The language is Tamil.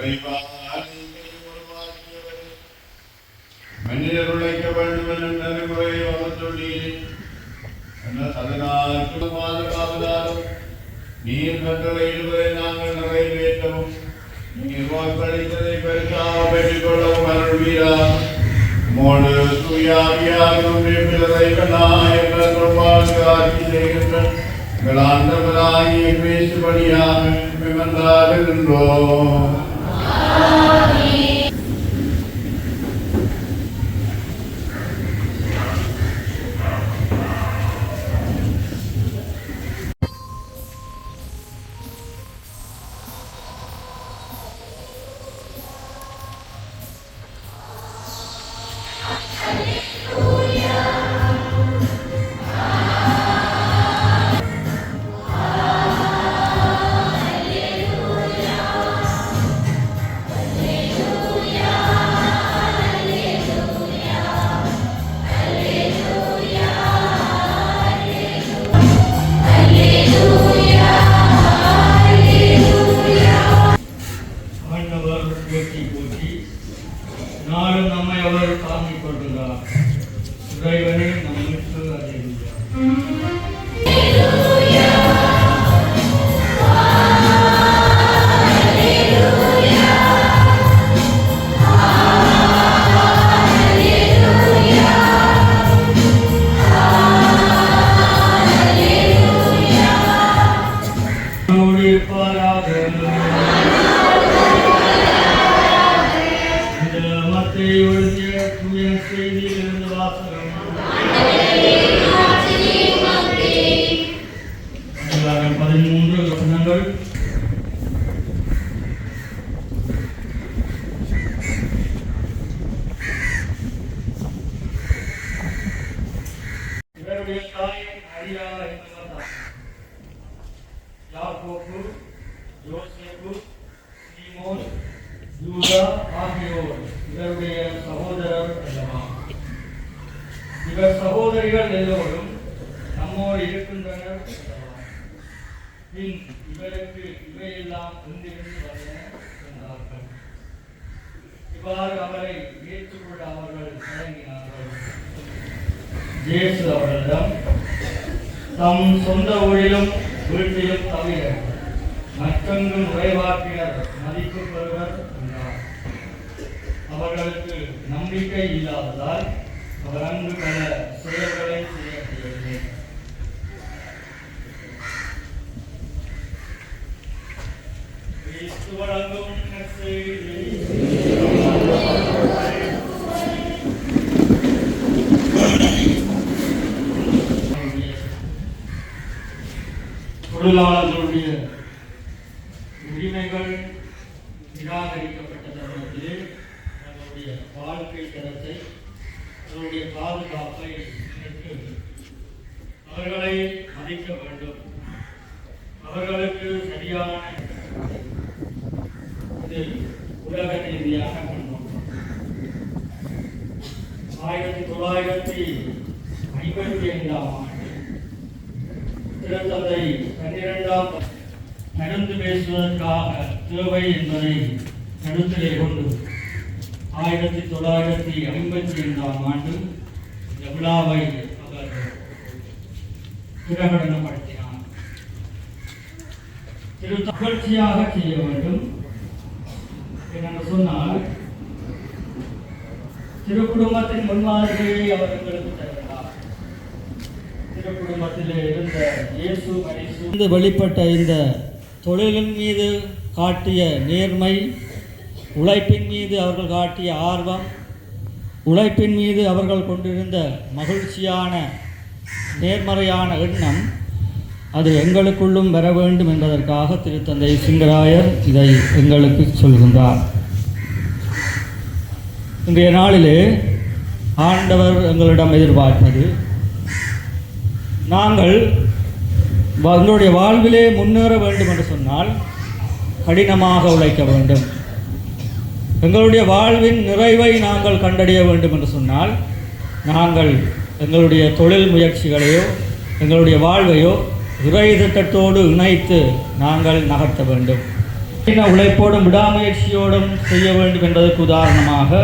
இறைவா, நீங்களை உருவாக்கியவரே, மனிதர் உழைக்க வேண்டும் என்ற நெறிமுறை அவர் சொல்லி அதனால் பாதுகாவதாலும் நீர் கட்டளையிடுவதை நாங்கள் நிறைவேற்றவும் நீர் வாக்களித்ததை பெருசாக பெற்றுக் கொள்ளவும் அருள்வீரா மோடு சுயாவியாகும் பிறரை கண்ணாயங்கள் வாழ்க்கை ஆட்சி செய்கின்ற எங்கள் ஆண்டவராகிய பேசுபடியாக விமர்ந்தாருகின்றோம் ஆண்டவர் அதிகாரம் பதிமூன்று வசனங்கள் இவருடைய தாயின் அரியா என்பவர் யோசேப்பு சீமோன் யூதா ஆகியோர் இவருடைய சகோதரர் அல்லவா? இவர் சகோதரிகள் எல்லோரும் நம்மோடு இருக்கின்றனர். பின் இவருக்கு இவையெல்லாம் எங்கிருந்து வந்தன என்றார்கள் இவ்வாறு அவரை ஏற்றுக்கொள்ள அவர்கள் வழங்கினார்கள் இயேசு அவர்களிடம் தம் சொந்த ஊழிலும் வீட்டிலும் தவிர மற்றொன்றும் உறைவாக்கினர் மதிப்பு பெறுவர் என்றார் அவர்களுக்கு நம்பிக்கை இல்லாததால் அவர் அங்கு பெற தொழிலாளர்களுடைய உரிமைகள் நிராகரிக்கப்பட்ட தருணத்திலே தங்களுடைய வாழ்க்கை தரத்தை அதனுடைய பாதுகாப்பை அவர்களை மதிக்க வேண்டும். அவர்களுக்கு சரியான உலக ரீதியாக கண்ணோட்டம் ஆயிரத்தி தொள்ளாயிரத்தி ஐம்பத்தி ஐந்தாம் ஆண்டு திருத்தந்தை பன்னிரெண்டாம் நடந்து பேசுவதற்காக தேவை என்பதை கருத்திலே கொண்டு ஆயிரத்தி தொள்ளாயிரத்தி ஐம்பத்தி இரண்டாம் ஆண்டு இந்த விழாவை அவர் பிரகடனப்படுத்தினார். திரு தொடர்ச்சியாக செய்ய வேண்டும் என்று சொன்னால் திருக்குடும்பத்தின் முன்மாதிரியை அவர் எங்களுக்கு தருகிறார் இருந்த இயேசு வெளிப்பட்ட இந்த தொழிலின் மீது காட்டிய நேர்மை உழைப்பின் மீது அவர்கள் காட்டிய ஆர்வம் உழைப்பின் மீது அவர்கள் கொண்டிருந்த மகிழ்ச்சியான நேர்மறையான எண்ணம் அது எங்களுக்குள்ளும் வர வேண்டும் என்பதற்காக திருத்தந்தை சிங்கராயர் இதை எங்களுக்கு சொல்கின்றார். இன்றைய நாளிலே ஆண்டவர் எங்களிடம் எதிர்பார்ப்பது நாங்கள் எங்களுடைய வாழ்விலே முன்னேற வேண்டும் என்று சொன்னால் கடினமாக உழைக்க வேண்டும். எங்களுடைய வாழ்வின் நிறைவை நாங்கள் கண்டறிய வேண்டும் என்று சொன்னால் நாங்கள் எங்களுடைய தொழில் முயற்சிகளையோ எங்களுடைய வாழ்வையோ இறை திட்டத்தோடு இணைத்து நாங்கள் நகர்த்த வேண்டும். கடின உழைப்போடும் விடாமுயற்சியோடும் செய்ய வேண்டும் என்பதற்கு உதாரணமாக